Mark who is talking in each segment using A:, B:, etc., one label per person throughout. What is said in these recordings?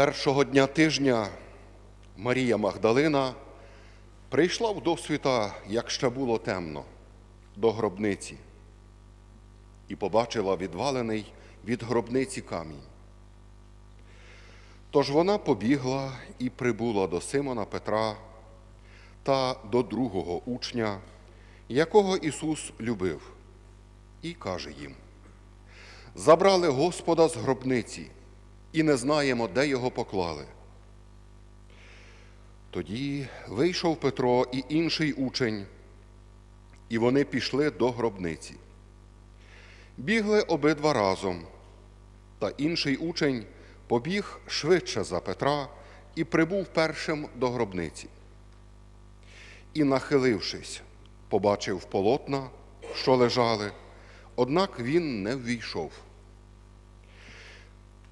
A: Першого дня тижня Марія Магдалина прийшла в досвіта, як ще було темно, до гробниці і побачила відвалений від гробниці камінь. Тож вона побігла і прибула до Симона Петра та до другого учня, якого Ісус любив, і каже їм: Забрали Господа з гробниці і не знаємо, де його поклали. Тоді вийшов Петро і інший учень, і вони пішли до гробниці. Бігли обидва разом, та інший учень побіг швидше за Петра і прибув першим до гробниці. І, нахилившись, побачив полотна, що лежали, однак він не ввійшов.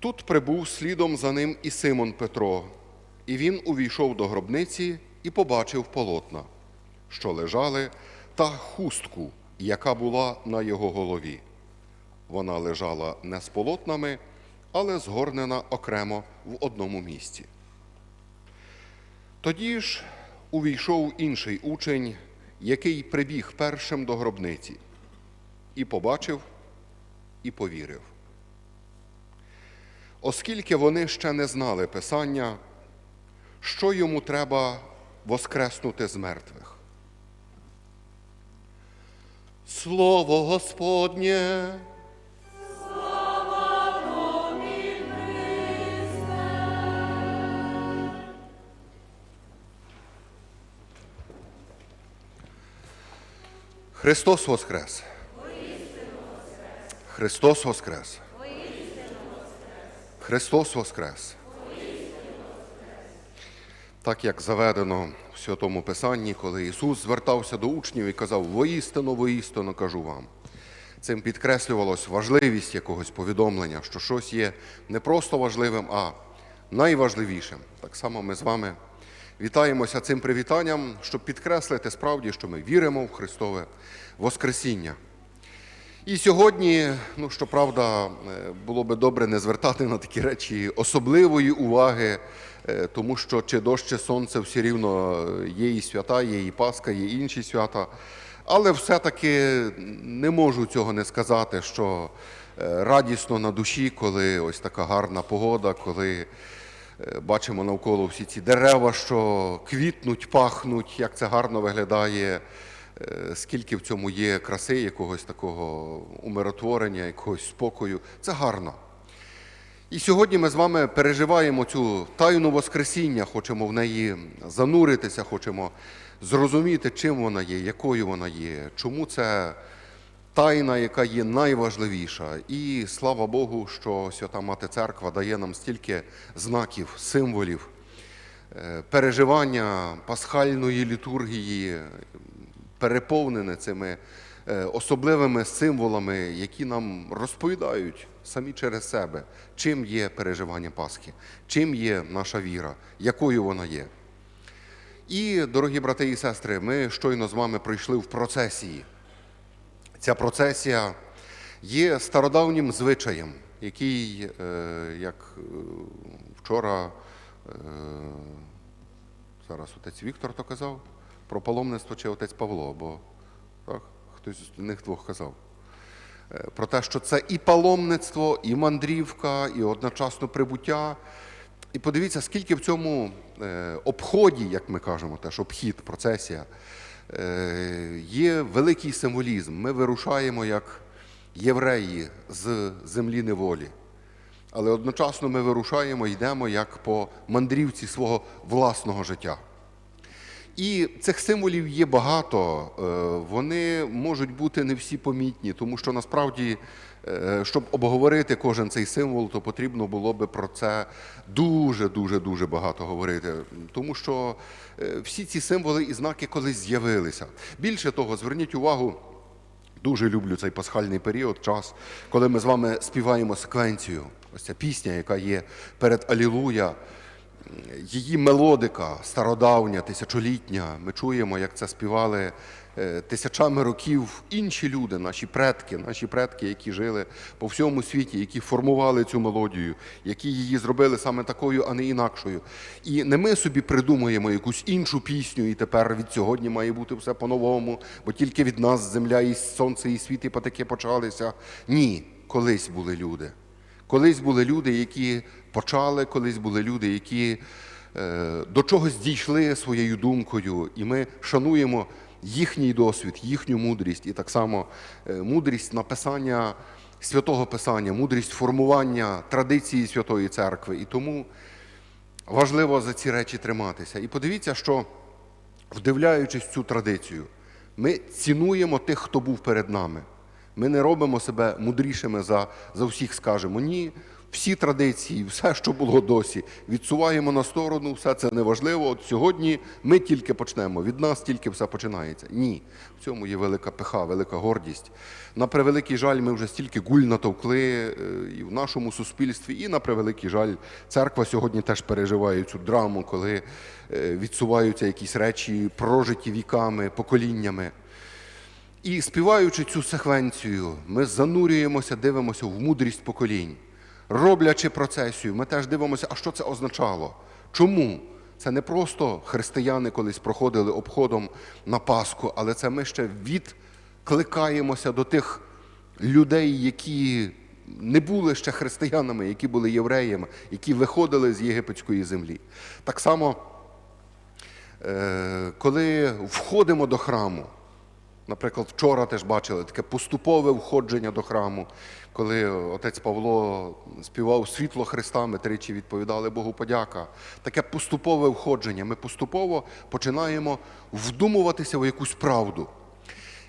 A: Тут прибув слідом за ним і Симон Петро, і він увійшов до гробниці і побачив полотна, що лежали, та хустку, яка була на його голові. Вона лежала не з полотнами, але згорнена окремо в одному місці. Тоді ж увійшов інший учень, який прибіг першим до гробниці, і побачив, і повірив оскільки вони ще не знали Писання, що йому треба воскреснути з мертвих. Слово Господнє. Христос Воскрес! Христос Воскрес! Христос Воскрес! Так як заведено в Святому Писанні, коли Ісус звертався до учнів і казав: воістину, воістину кажу вам. Цим підкреслювалось важливість якогось повідомлення, що щось є не просто важливим, а найважливішим. Так само ми з вами вітаємося цим привітанням, щоб підкреслити справді, що ми віримо в Христове Воскресіння. І сьогодні, ну щоправда, е, було би добре не звертати на такі речі особливої уваги, е, тому що чи дощ, чи сонце все рівно е, є і свята, є і Пасха, є інші свята. Але все-таки не можу цього не сказати, що радісно на душі, коли ось така гарна погода, коли бачимо навколо всі ці дерева, що квітнуть, пахнуть, як це гарно виглядає. Е, скільки в цьому є краси, якогось такого умиротворення, якогось спокою. Це гарно. І сьогодні ми з вами переживаємо цю тайну Воскресіння, хочемо в неї зануритися, хочемо зрозуміти, чим вона є, якою вона є, чому це тайна, яка є найважливіша. І слава Богу, що Свята Мати Церква дає нам стільки знаків, символів, е, переживання пасхальної літургії, переповнене цими е, особливими символами, які нам розповідають самі через себе, чим є переживання Пасхи, чим є наша віра, якою вона є. І, дорогі брати і сестри, ми щойно з вами пройшли в процесії. Ця процесія є стародавнім звичаєм, який, е, як е, вчора зараз отець Віктор то казав про паломництво чи отець Павло, бо так, хтось з них двох казав. Е, Про те, що це і паломництво, і мандрівка, і одночасно прибуття. І подивіться, скільки в цьому е, обході, як ми кажемо, теж обхід, процесія, е, є великий символізм. Ми вирушаємо як євреї з землі неволі. Але одночасно ми вирушаємо, йдемо як по мандрівці свого власного життя. І цих символів є багато. Е, Вони можуть бути не всі помітні, тому що насправді Е, Щоб обговорити кожен цей символ, то потрібно було би про це дуже, дуже, дуже багато говорити. Тому що е, всі ці символи і знаки колись з'явилися. Більше того, зверніть увагу, Дуже люблю цей пасхальний період, час, коли ми з вами співаємо секвенцію. Ось ця пісня, яка є перед Алілуя, її мелодика стародавня, тисячолітня. Ми чуємо, як це співали е, тисячами років інші люди, наші предки, наші предки, які жили по всьому світі, які формували цю мелодію, які її зробили саме такою, а не інакшою. І не ми собі придумуємо якусь іншу пісню, і тепер від сьогодні має бути все по-новому, бо тільки від нас земля і сонце, і світ, і потаки почалися. Ні, колись були люди. Колись були люди, які почали, колись були люди, які е, до чогось дійшли своєю думкою, і ми шануємо їхній досвід, їхню мудрість, і так само е, мудрість написання святого Писання, мудрість формування традиції Святої Церкви. І тому важливо за ці речі триматися. І подивіться, що вдивляючись цю традицію, ми цінуємо тих, хто був перед нами. Ми не робимо себе мудрішими за, за всіх, скажемо ні. Всі традиції, все, що було досі, відсуваємо на сторону, все це неважливо. От сьогодні ми тільки почнемо, від нас тільки все починається. Ні, в цьому є велика пиха, велика гордість. На превеликий жаль, ми вже стільки гуль натовкли е, і в нашому суспільстві, і на превеликий жаль, церква сьогодні теж переживає цю драму, коли е, відсуваються якісь речі, прожиті віками, поколіннями. І співаючи цю секвенцію, ми занурюємося, дивимося в мудрість поколінь. Роблячи процесію, ми теж дивимося, а що це означало? Чому? Це не просто християни колись проходили обходом на Пасху, але це ми ще відкликаємося до тих людей, які не були ще християнами, які були євреями, які виходили з єгипетської землі. Так само, е, коли входимо до храму, Наприклад, вчора теж бачили таке поступове входження до храму, коли отець Павло співав світло Христа, ми тричі відповідали Богу подяка. Таке поступове входження. Ми поступово починаємо вдумуватися в якусь правду.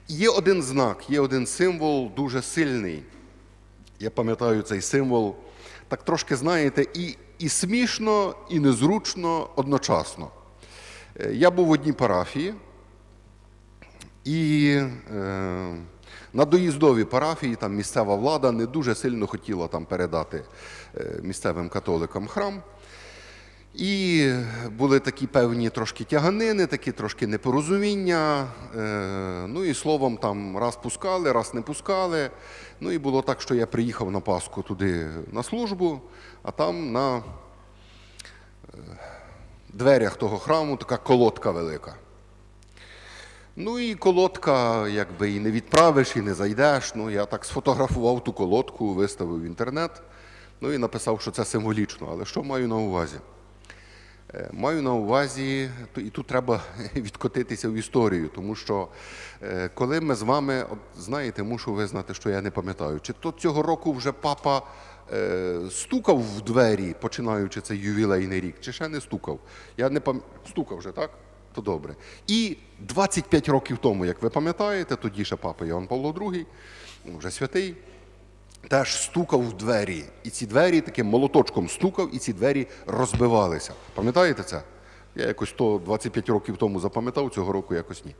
A: Є один знак, є один символ дуже сильний. Я пам'ятаю цей символ. Так трошки знаєте, і, і смішно, і незручно одночасно. Е, Я був в одній парафії. І е, на доїздовій парафії там місцева влада не дуже сильно хотіла там передати е, місцевим католикам храм. І були такі певні трошки тяганини, такі трошки непорозуміння. Е, ну і словом, там раз пускали, раз не пускали. Ну і було так, що я приїхав на Пасху туди на службу, а там на е, дверях того храму така колодка велика. Ну і колодка, якби і не відправиш, і не зайдеш. Ну, я так сфотографував ту колодку, виставив в інтернет, ну і написав, що це символічно. Але що маю на увазі? Е, Маю на увазі, і тут треба відкотитися в історію, тому що е, коли ми з вами, от, знаєте, мушу визнати, що я не пам'ятаю, чи то цього року вже папа е, стукав в двері, починаючи цей ювілейний рік, чи ще не стукав? Я не пам... стукав вже, так? То добре. І 25 років тому, як ви пам'ятаєте, тоді ще папа Іоанн Павло II, вже святий, теж стукав в двері. І ці двері таким молоточком стукав, і ці двері розбивалися. Пам'ятаєте це? Я якось то 25 років тому запам'ятав, цього року якось ні.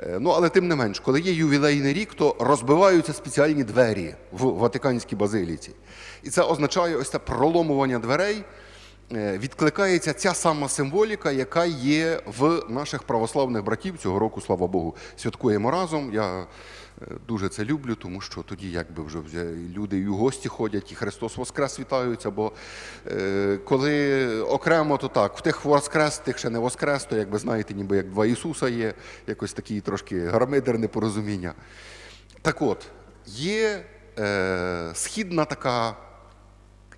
A: Е, Ну, але тим не менш, коли є ювілейний рік, то розбиваються спеціальні двері в Ватиканській базиліці. І це означає ось це проломування дверей. Е, Відкликається ця сама символіка, яка є в наших православних братів. Цього року, слава Богу, святкуємо разом. Я е, дуже це люблю, тому що тоді якби вже люди і в гості ходять, і Христос Воскрес вітаються. Бо е, коли окремо, то так, в тих Воскрес, тих ще не Воскрес, то якби знаєте, ніби як два Ісуса є, якось такі трошки гармидер непорозуміння. Так от, є східна така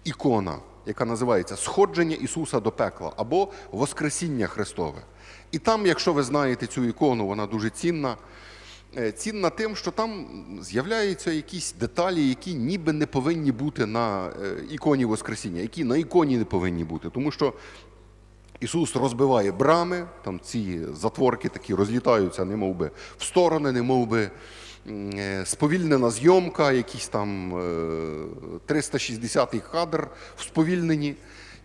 A: ікона, яка називається Сходження Ісуса до пекла або Воскресіння Христове. І там, якщо ви знаєте цю ікону, вона дуже цінна. Е, Цінна тим, що там з'являються якісь деталі, які ніби не повинні бути на е, іконі Воскресіння, які на іконі не повинні бути. Тому що Ісус розбиває брами, там ці затворки такі розлітаються, немов би в сторони, немов би сповільнена зйомка, якийсь там е, 360-й кадр в сповільненні.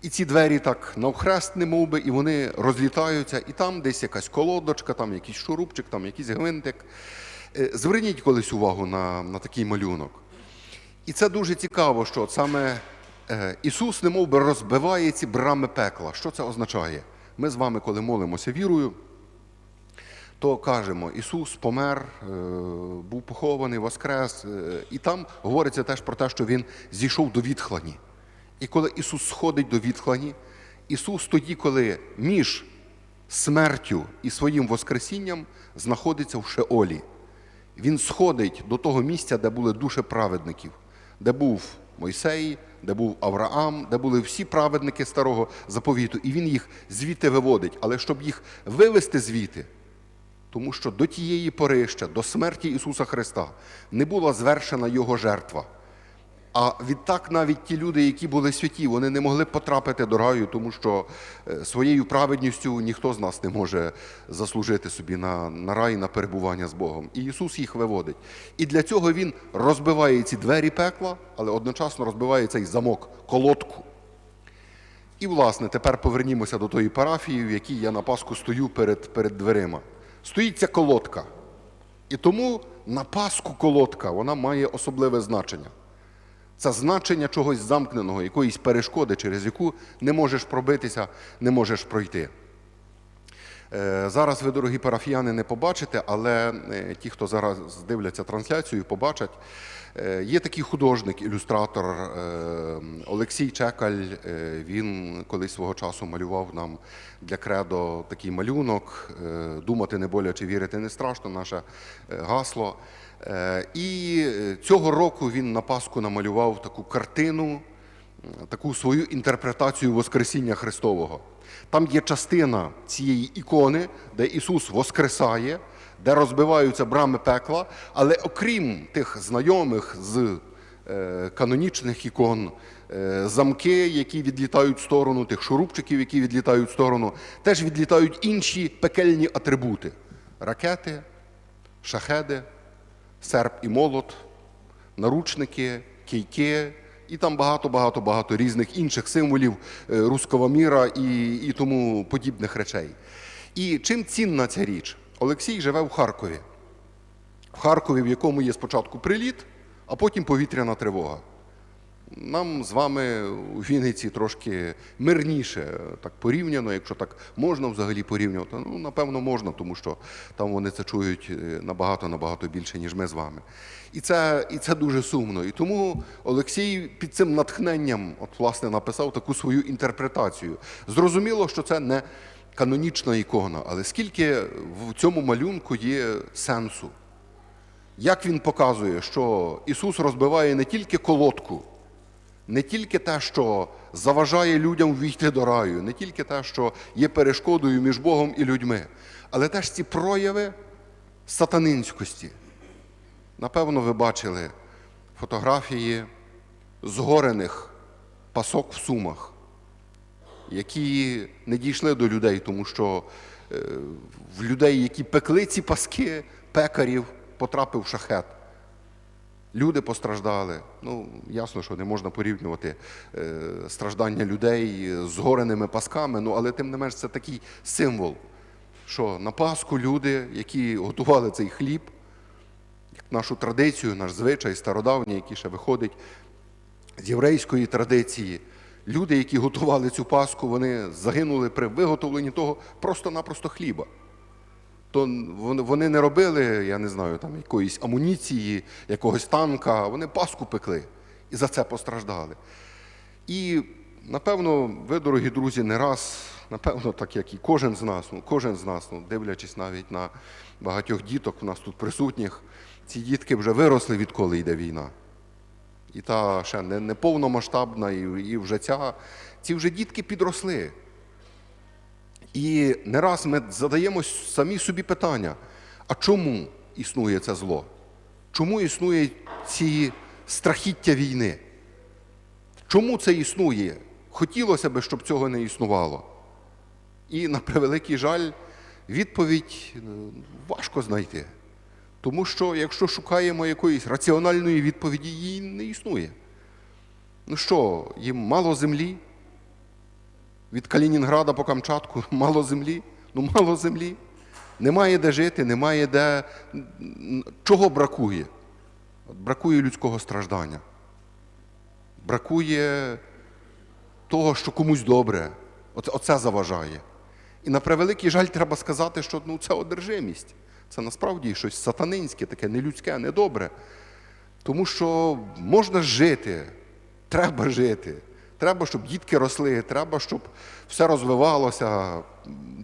A: І ці двері так навхрест, не мов би, і вони розлітаються, і там десь якась колодочка, там якийсь шурупчик, там якийсь гвинтик. Е, Зверніть колись увагу на, на такий малюнок. І це дуже цікаво, що саме е, Ісус немов би розбиває ці брами пекла. Що це означає? Ми з вами, коли молимося вірою, то кажемо, Ісус помер, е, був похований, воскрес. е, І там говориться теж про те, що Він зійшов до відхлані. І коли Ісус сходить до відхлані, Ісус тоді, коли між смертю і своїм Воскресінням знаходиться в Шеолі. Він сходить до того місця, де були душі праведників, де був Мойсей, де був Авраам, де були всі праведники старого заповіту, і він їх звідти виводить. Але щоб їх вивести звідти, тому що до тієї пори ще, до смерті Ісуса Христа, не була звершена Його жертва. А відтак навіть ті люди, які були святі, вони не могли потрапити до раю, тому що е, своєю праведністю ніхто з нас не може заслужити собі на, на рай, на перебування з Богом. І Ісус їх виводить. І для цього Він розбиває ці двері пекла, але одночасно розбиває цей замок, колодку. І, власне, тепер повернімося до тої парафії, в якій я на Пасху стою перед, перед дверима. Стоїть ця колодка. І тому на Пасху колодка вона має особливе значення. Це значення чогось замкненого, якоїсь перешкоди, через яку не можеш пробитися, не можеш пройти. Е, Зараз ви, дорогі парафіяни, не побачите, але е, ті, хто зараз дивляться трансляцію, побачать. Е, Є такий художник, ілюстратор Олексій Чекаль. Він колись свого часу малював нам для кредо такий малюнок. Думати не боляче, вірити не страшно, наше гасло. І цього року він на Пасху намалював таку картину, таку свою інтерпретацію Воскресіння Христового. Там є частина цієї ікони, де Ісус воскресає, де розбиваються брами пекла, але окрім тих знайомих з е, канонічних ікон, е, замки, які відлітають в сторону, тих шурупчиків, які відлітають в сторону, теж відлітають інші пекельні атрибути: ракети, шахеди, серп і молот, наручники, кійки, і там багато-багато багато різних інших символів е, руського міра і, і тому подібних речей. І чим цінна ця річ? Олексій живе в Харкові. В Харкові, в якому є спочатку приліт, а потім повітряна тривога. Нам з вами у Вінниці трошки мирніше так порівняно, якщо так можна взагалі порівнювати. Ну, напевно, можна, тому що там вони це чують е, набагато набагато більше, ніж ми з вами. І це, і це дуже сумно. І тому Олексій під цим натхненням, от, власне, написав таку свою інтерпретацію. Зрозуміло, що це не канонічна ікона, але скільки в цьому малюнку є сенсу. Як він показує, що Ісус розбиває не тільки колодку, не тільки те, що заважає людям війти до раю, не тільки те, що є перешкодою між Богом і людьми, але теж ці прояви сатанинськості. Напевно, ви бачили фотографії згорених пасок в сумах, які не дійшли до людей, тому що е, в людей, які пекли ці паски, пекарів, потрапив шахет. Люди постраждали. Ну, ясно, що не можна порівнювати е, страждання людей з гореними пасками, ну, але тим не менш це такий символ, що на Пасху люди, які готували цей хліб, нашу традицію, наш звичай стародавній, який ще виходить з єврейської традиції, люди, які готували цю Пасху, вони загинули при виготовленні того просто-напросто хліба то вони не робили, я не знаю, там якоїсь амуніції, якогось танка, вони паску пекли і за це постраждали. І напевно, ви, дорогі друзі, не раз, напевно, так як і кожен з нас, ну кожен з нас, ну, дивлячись навіть на багатьох діток у нас тут присутніх, ці дітки вже виросли, відколи йде війна. І та ще не, не повномасштабна, і, і вже ця, ці вже дітки підросли. І не раз ми задаємо самі собі питання: а чому існує це зло? Чому існують ці страхіття війни? Чому це існує? Хотілося б, щоб цього не існувало. І на превеликий жаль, відповідь е, важко знайти. Тому що якщо шукаємо якоїсь раціональної відповіді, її не існує. Ну що, їм мало землі? Від Калінінграда по Камчатку мало землі? Ну мало землі. Немає де жити, немає де. Чого бракує? Бракує людського страждання. Бракує того, що комусь добре. Оце, оце заважає. І на превеликий жаль, треба сказати, що ну, це одержимість. Це насправді щось сатанинське, таке нелюдське, недобре. Тому що можна жити, треба жити. Треба, щоб дітки росли, треба, щоб все розвивалося,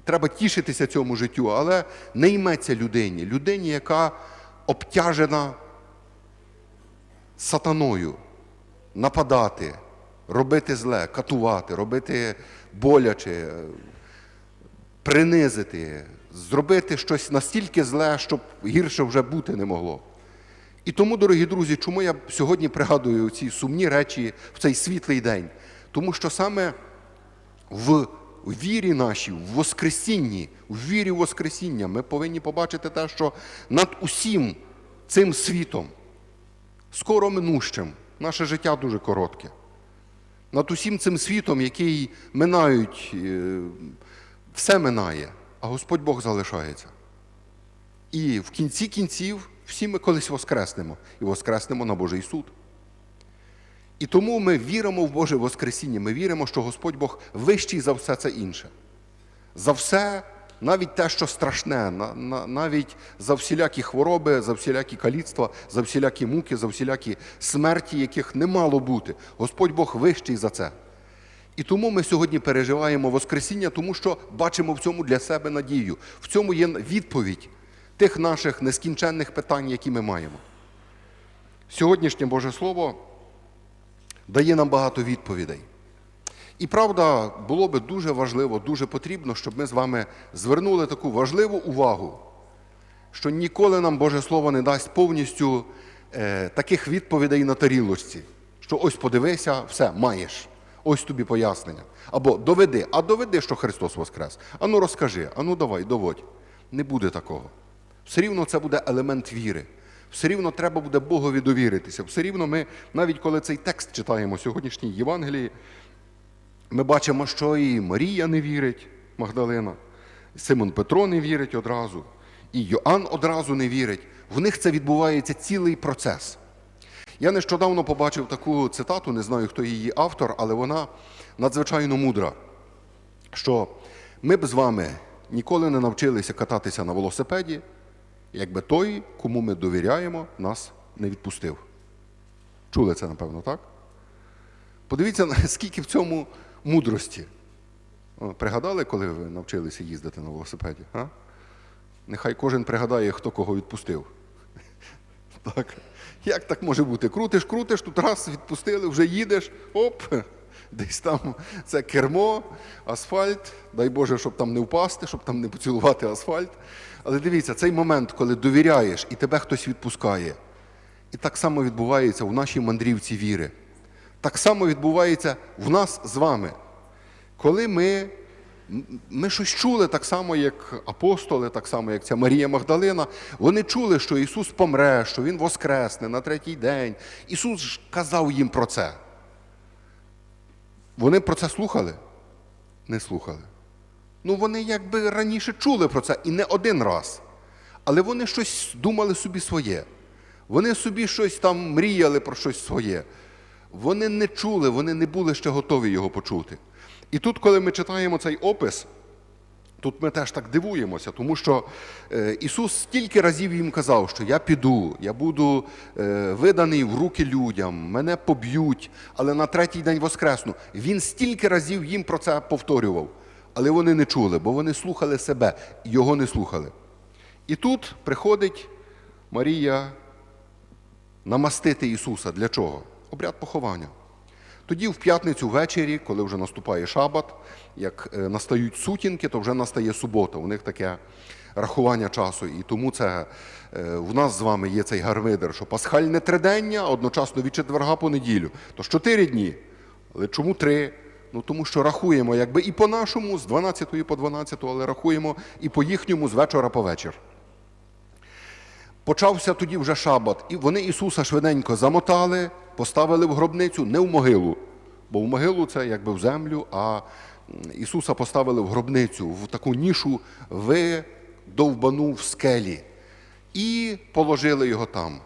A: треба тішитися цьому життю, але не йметься людині. Людині, яка обтяжена сатаною, нападати, робити зле, катувати, робити боляче, принизити, зробити щось настільки зле, щоб гірше вже бути не могло. І тому, дорогі друзі, чому я сьогодні пригадую ці сумні речі в цей світлий день? Тому що саме в вірі нашій, в Воскресінні, в вірі Воскресіння ми повинні побачити те, що над усім цим світом, скоро минущим, наше життя дуже коротке. Над усім цим світом, який минають, е, все минає, а Господь Бог залишається. І в кінці кінців всі ми колись воскреснемо і воскреснемо на Божий суд. І тому ми віримо в Боже Воскресіння. Ми віримо, що Господь Бог вищий за все це інше. За все, навіть те, що страшне, на- на- навіть за всілякі хвороби, за всілякі каліцтва, за всілякі муки, за всілякі смерті, яких не мало бути. Господь Бог вищий за це. І тому ми сьогодні переживаємо Воскресіння, тому що бачимо в цьому для себе надію. В цьому є відповідь тих наших нескінченних питань, які ми маємо. Сьогоднішнє Боже Слово дає нам багато відповідей. І правда, було би дуже важливо, дуже потрібно, щоб ми з вами звернули таку важливу увагу, що ніколи нам Боже Слово не дасть повністю е, таких відповідей на тарілочці, що ось подивися, все, маєш. Ось тобі пояснення. Або доведи, а доведи, що Христос Воскрес. Ану розкажи, ану давай, доводь. Не буде такого. Все рівно це буде елемент віри. Все рівно треба буде Богові довіритися. Все рівно ми, навіть коли цей текст читаємо сьогоднішній Євангелії, ми бачимо, що і Марія не вірить, Магдалина, Симон Петро не вірить одразу, і Йоанн одразу не вірить. В них це відбувається цілий процес. Я нещодавно побачив таку цитату, не знаю, хто її автор, але вона надзвичайно мудра. Що ми б з вами ніколи не навчилися кататися на велосипеді, якби той, кому ми довіряємо, нас не відпустив. Чули це, напевно, так? Подивіться, наскільки в цьому мудрості. Пригадали, коли ви навчилися їздити на велосипеді? А? Нехай кожен пригадає, хто кого відпустив. Так. Як так може бути? Крутиш, крутиш, тут раз відпустили, вже їдеш, оп, десь там це кермо, асфальт. Дай Боже, щоб там не впасти, щоб там не поцілувати асфальт. Але дивіться, цей момент, коли довіряєш і тебе хтось відпускає. І так само відбувається в нашій мандрівці віри. Так само відбувається в нас з вами. Коли ми, ми щось чули, так само, як апостоли, так само, як ця Марія Магдалина, вони чули, що Ісус помре, що Він воскресне на третій день. Ісус ж казав їм про це. Вони про це слухали? Не слухали. Ну, вони якби раніше чули про це і не один раз. Але вони щось думали собі своє. Вони собі щось там мріяли про щось своє. Вони не чули, вони не були ще готові його почути. І тут, коли ми читаємо цей опис, тут ми теж так дивуємося, тому що е, Ісус стільки разів їм казав, що я піду, я буду е, виданий в руки людям, мене поб'ють, але на третій день воскресну. Він стільки разів їм про це повторював, але вони не чули, бо вони слухали себе, його не слухали. І тут приходить Марія намастити Ісуса. Для чого? Обряд поховання. Тоді в п'ятницю ввечері, коли вже наступає шабат, як е, настають сутінки, то вже настає субота. У них таке рахування часу. І тому це е, в нас з вами є цей гармидер, що пасхальне тридення одночасно від четверга по неділю. То ж чотири дні. Але чому три? Ну тому що рахуємо якби і по нашому з 12 по 12, але рахуємо і по їхньому з вечора по вечір. Почався тоді вже шабат, і вони Ісуса швиденько замотали, поставили в гробницю не в могилу, бо в могилу це якби в землю, а Ісуса поставили в гробницю, в таку нішу видовбану в скелі, і положили його там.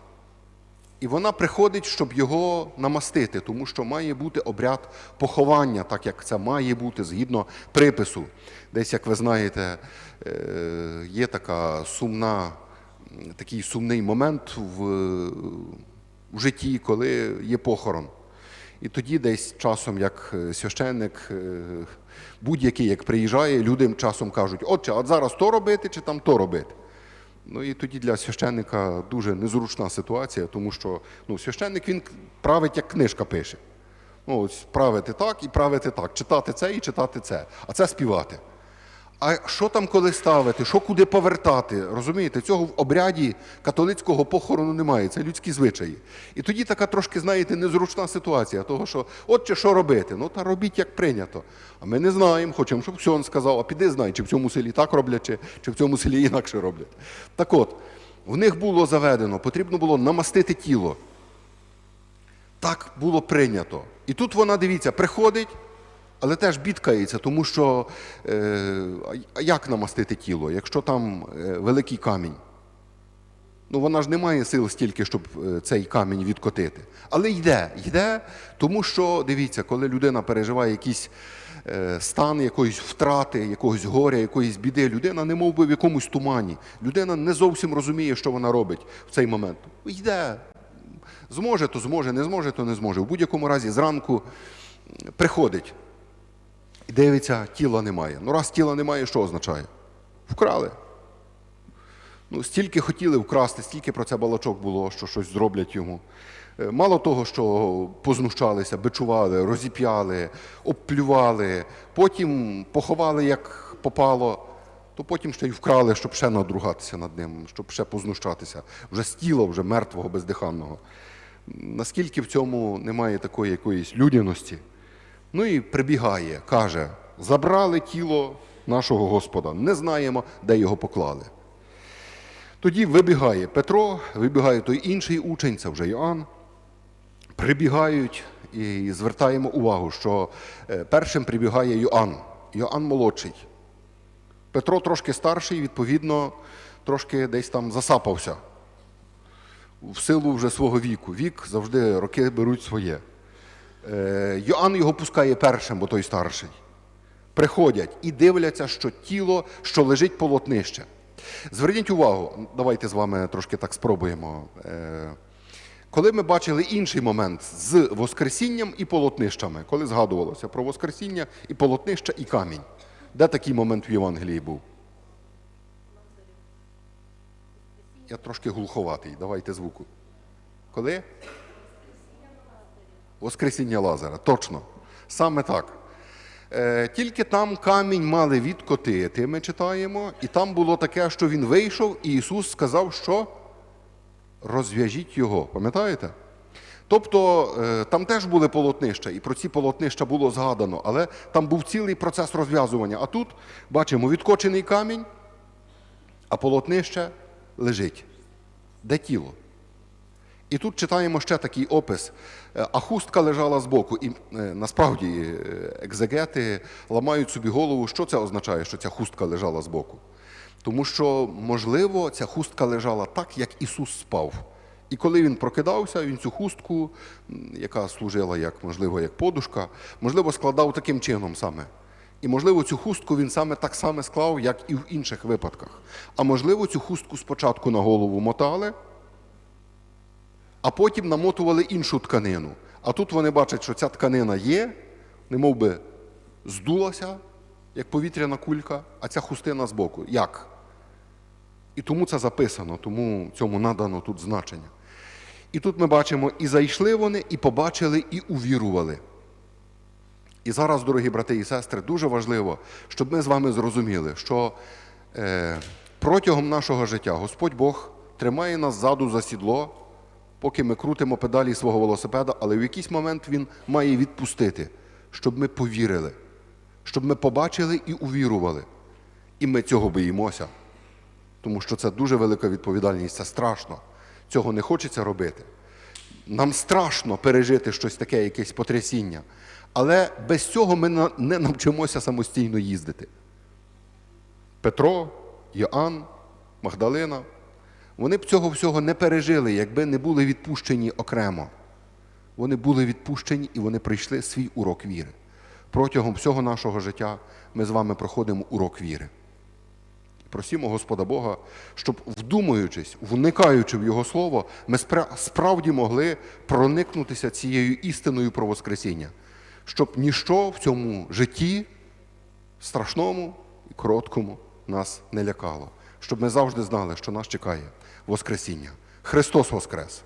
A: І вона приходить, щоб його намастити, тому що має бути обряд поховання, так як це має бути згідно припису. Десь, як ви знаєте, е, є така сумна, такий сумний момент в, в житті, коли є похорон. І тоді десь часом, як е, священник, е, будь-який, як приїжджає, люди часом кажуть, отче, от зараз то робити чи там то робити. Ну і тоді для священника дуже незручна ситуація, тому що ну, священник він править, як книжка пише. Ну, ось правити так і правити так, читати це і читати це, а це співати. А що там коли ставити, що куди повертати? Розумієте, цього в обряді католицького похорону немає, це людські звичаї. І тоді така трошки, знаєте, незручна ситуація, того, що отче, що робити? Ну та робіть як прийнято. А ми не знаємо, хочемо, щоб Ксьон сказав, а піди знай, чи в цьому селі так роблять, чи, чи в цьому селі інакше роблять. Так от, в них було заведено, потрібно було намастити тіло. Так було прийнято. І тут вона, дивіться, приходить, але теж бідкається, тому що е, як намастити тіло, якщо там е, великий камінь? Ну, вона ж не має сил стільки, щоб е, цей камінь відкотити. Але йде, йде, тому що, дивіться, коли людина переживає якийсь е, стан якоїсь втрати, якогось горя, якоїсь біди, людина не мов би в якомусь тумані. Людина не зовсім розуміє, що вона робить в цей момент. Йде. Зможе, то зможе, не зможе, то не зможе. В будь-якому разі зранку приходить і дивиться, тіла немає. Ну, раз тіла немає, що означає? Вкрали. Ну, стільки хотіли вкрасти, стільки про це балачок було, що щось зроблять йому. Е, Мало того, що познущалися, бичували, розіп'яли, обплювали, потім поховали, як попало, то потім ще й вкрали, щоб ще надругатися над ним, щоб ще познущатися. Вже з тіла, вже мертвого, бездиханного. Наскільки в цьому немає такої якоїсь людяності? Ну і прибігає, каже: забрали тіло нашого Господа, не знаємо, де його поклали. Тоді вибігає Петро, вибігає той інший учень, це вже Йоанн. Прибігають і звертаємо увагу, що е, першим прибігає Йоанн, Йоанн молодший. Петро трошки старший, відповідно, трошки десь там засапався в силу вже свого віку. Вік завжди роки беруть своє. Е, Йоанн його пускає першим, бо той старший. Приходять і дивляться, що тіло, що лежить полотнище. Зверніть увагу, давайте з вами трошки так спробуємо. Е, Коли ми бачили інший момент з Воскресінням і полотнищами, коли згадувалося про Воскресіння і полотнища і камінь, де такий момент в Євангелії був? Я трошки глуховатий, давайте звуку. Коли? Воскресіння Лазара, точно. Саме так. Е, тільки там камінь мали відкотити, ми читаємо, і там було таке, що він вийшов, і Ісус сказав, що розв'яжіть його. Пам'ятаєте? Тобто е, там теж були полотнища, і про ці полотнища було згадано, але там був цілий процес розв'язування. А тут бачимо відкочений камінь, а полотнище лежить. Де тіло? І тут читаємо ще такий опис. Е, А хустка лежала збоку. І е, насправді е, екзегети ламають собі голову, що це означає, що ця хустка лежала збоку. Тому що, можливо, ця хустка лежала так, як Ісус спав. І коли він прокидався, він цю хустку, яка служила як, можливо, як подушка, можливо, складав таким чином саме. І, можливо, цю хустку він саме так само склав, як і в інших випадках. А можливо, цю хустку спочатку на голову мотали, а потім намотували іншу тканину. А тут вони бачать, що ця тканина є, немов би здулася, як повітряна кулька, а ця хустина збоку. Як? І тому це записано, тому цьому надано тут значення. І тут ми бачимо, і зайшли вони, і побачили, і увірували. І зараз, дорогі брати і сестри, дуже важливо, щоб ми з вами зрозуміли, що е, протягом нашого життя Господь Бог тримає нас ззаду за сідло, поки ми крутимо педалі свого велосипеда, але в якийсь момент Він має відпустити, щоб ми повірили, щоб ми побачили і увірували. І ми цього боїмося. тому що це дуже велика відповідальність, це страшно. Цього не хочеться робити. Нам страшно пережити щось таке, якесь потрясіння. Але без цього ми не навчимося самостійно їздити. Петро, Йоанн, Магдалина. Вони б цього всього не пережили, якби не були відпущені окремо. Вони були відпущені і вони пройшли свій урок віри. Протягом всього нашого життя ми з вами проходимо урок віри. Просімо Господа Бога, щоб, вдумуючись, вникаючи в Його Слово, ми справді могли проникнутися цією істиною про Воскресіння, щоб ніщо в цьому житті страшному і короткому нас не лякало, щоб ми завжди знали, що нас чекає Воскресіння. Христос Воскрес!